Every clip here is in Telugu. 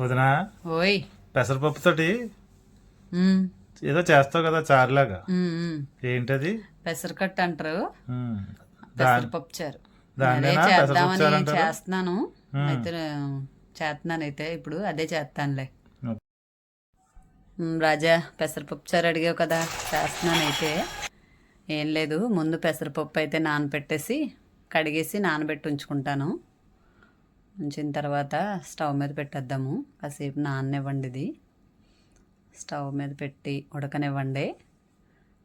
వదినా? ఓయ్. పెసరపప్పుతోటి ఏదో చేస్తావు కదా చారులాగా. ఏంటది? పెసరకట్టు అంటారు పెసరపప్పు చారు. చేద్దామని చేస్తున్నాను అయితే చేస్తున్నాను. అయితే ఇప్పుడు అదే చేస్తానులే రాజా పెసరపప్పు చారు అడిగావు కదా చేస్తున్నాను అయితే ఏం లేదు ముందు పెసరపప్పు అయితే నానబెట్టేసి కడిగేసి నానబెట్టి ఉంచుకుంటాను. ఉంచిన తర్వాత స్టవ్ మీద పెట్టేద్దాము. కాసేపు నాననివ్వండి ఇది. స్టవ్ మీద పెట్టి ఉడకనివ్వండి.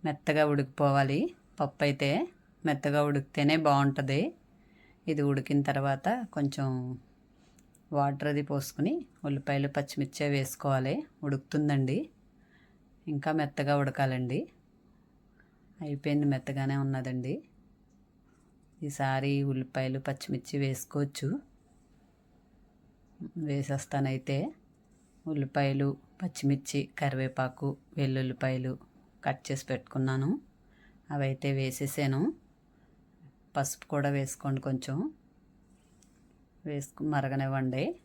మెత్తగా ఉడికిపోవాలి. పప్పు అయితే మెత్తగా ఉడికితేనే బాగుంటుంది. ఇది ఉడికిన తర్వాత కొంచెం వాటర్ అది పోసుకుని ఉల్లిపాయలు పచ్చిమిర్చి వేసుకోవాలి. ఉడుకుతుందండి. ఇంకా మెత్తగా ఉడకాలండి. అయిపోయింది మెత్తగానే ఉన్నదండి. ఈసారి ఉల్లిపాయలు పచ్చిమిర్చి వేసుకోవచ్చు. వేసేస్తానైతే ఉల్లిపాయలు పచ్చిమిర్చి కరివేపాకు వెల్లుల్లిపాయలు కట్ చేసి పెట్టుకున్నాను. అవైతే వేసేసాను. పసుపు కూడా వేసుకోండి కొంచెం. వేసుకు మరగనివ్వండి.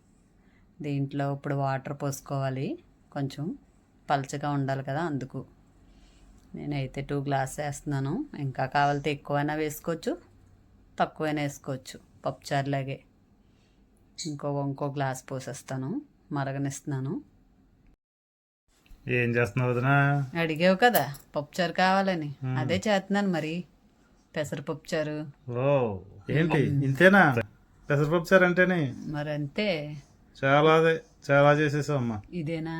దీంట్లో ఇప్పుడు వాటర్ పోసుకోవాలి. కొంచెం పలచగా ఉండాలి కదా అందుకు. నేనైతే టూ గ్లాస్ వేస్తున్నాను. ఇంకా కావాలితే ఎక్కువైనా వేసుకోవచ్చు తక్కువైనా వేసుకోవచ్చు. పప్పుచారులాగే. ఇంకో ఇంకో గ్లాస్ పోసేస్తాను. మరగనిస్తున్నాను. ఏం చేస్తున్నావు వదినా? అడిగావు కదా పప్పుచారు కావాలని. అదే చేస్తున్నాను మరి. పెసరపప్పు చారు. ఓ ఏంటి? ఇంతేనా? పెసరపప్పు చారు అంటేనే? మరి అంతే చాలా అదే చాలా చేసేసావు అమ్మా. ఇదేనా?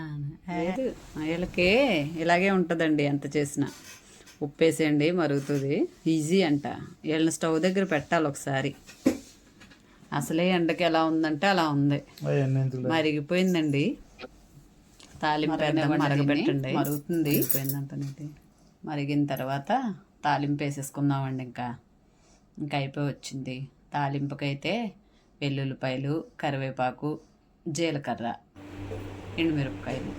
వీళ్ళకి ఇలాగే ఉంటుందండి ఎంత చేసినా. ఉప్పేసేయండి మరుగుతుంది. ఈజీ అంట. వీళ్ళని స్టవ్ దగ్గర పెట్టాలి ఒకసారి. అసలే ఎండకి ఎలా ఉందంటే అలా ఉంది. మరిగిపోయిందండి. తాలింపు మరగబెట్టండి. మరుగుతుంది. అయిపోయిందంటనేది మరిగిన తర్వాత తాలింపు వేసేసుకుందామండి ఇంకా. ఇంకా అయిపోయి వచ్చింది. తాలింపుకైతే వెల్లుల్లిపాయలు కరివేపాకు జీలకర్ర ఎండుమిరపకాయలు.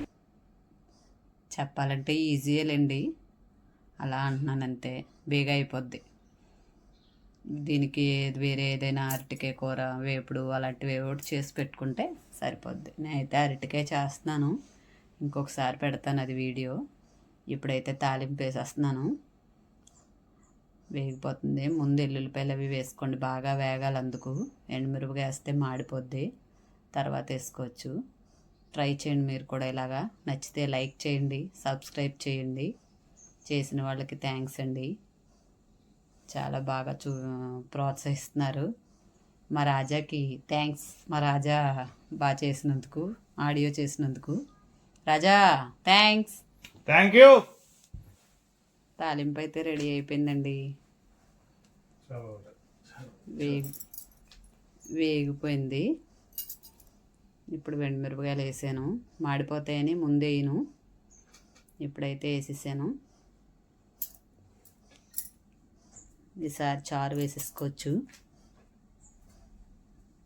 చెప్పాలంటే ఈజీయేలేండి. అలా అంటున్నాను అంతే బేగా అయిపోద్ది. దీనికి వేరే ఏదైనా అరటికాయ కూర వేపుడు అలాంటివి ఒకటి చేసి పెట్టుకుంటే సరిపోద్ది. నేనైతే అరటికాయ చేస్తున్నాను. ఇంకొకసారి పెడతాను అది వీడియో. ఇప్పుడైతే తాలింపు వేసేస్తున్నాను. వేగిపోతుంది. ముందు ఎల్లుల్లిపాయలు అవి వేసుకోండి. బాగా వేగాలి అందుకు. ఎండుమిరపగా వేస్తే మాడిపోద్ది. తర్వాత వేసుకోవచ్చు. ట్రై చేయండి మీరు కూడా ఇలాగా. నచ్చితే లైక్ చేయండి సబ్స్క్రైబ్ చేయండి. చేసిన వాళ్ళకి థ్యాంక్స్ అండి. చాలా బాగా చూ ప్రోత్సహిస్తున్నారు. మా రాజాకి థ్యాంక్స్ మా రాజా బాగా చేసినందుకు ఆడియో చేసినందుకు. రాజా థ్యాంక్స్ థ్యాంక్ యూ తాలింపు అయితే రెడీ అయిపోయిందండి. వేగి వేగిపోయింది. ఇప్పుడు మిరపకాయలు వేసాను. మాడిపోతాయని ముందే వేయను ఇప్పుడైతే వేసేసాను. ఈసారి చారు వేసేసుకోవచ్చు.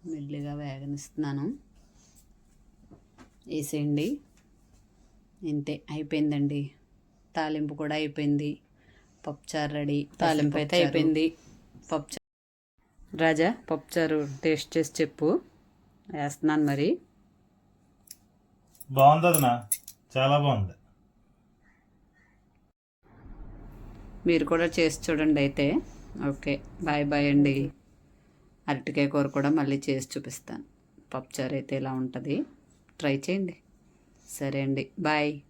మెల్లిగా వేగనిస్తున్నాను. వేసేయండి. ఇంతే అయిపోయిందండి. తాలింపు కూడా అయిపోయింది. పప్పుచారు రెడీ. తాలింపు అయితే అయిపోయింది. పప్పుచారు రాజా పప్పుచారు టేస్ట్ చేసి చెప్పు. వేస్తున్నాను మరి. బాగుంది చాలా బాగుంది. మీరు కూడా చేసి చూడండి అయితే. ఓకే బాయ్ బాయ్ అండి. అరటికాయ కూర కూడా మళ్ళీ చేసి చూపిస్తాను. పప్పుచారు అయితే ఇలా ఉంటుంది? ట్రై చేయండి. సరే అండి బాయ్.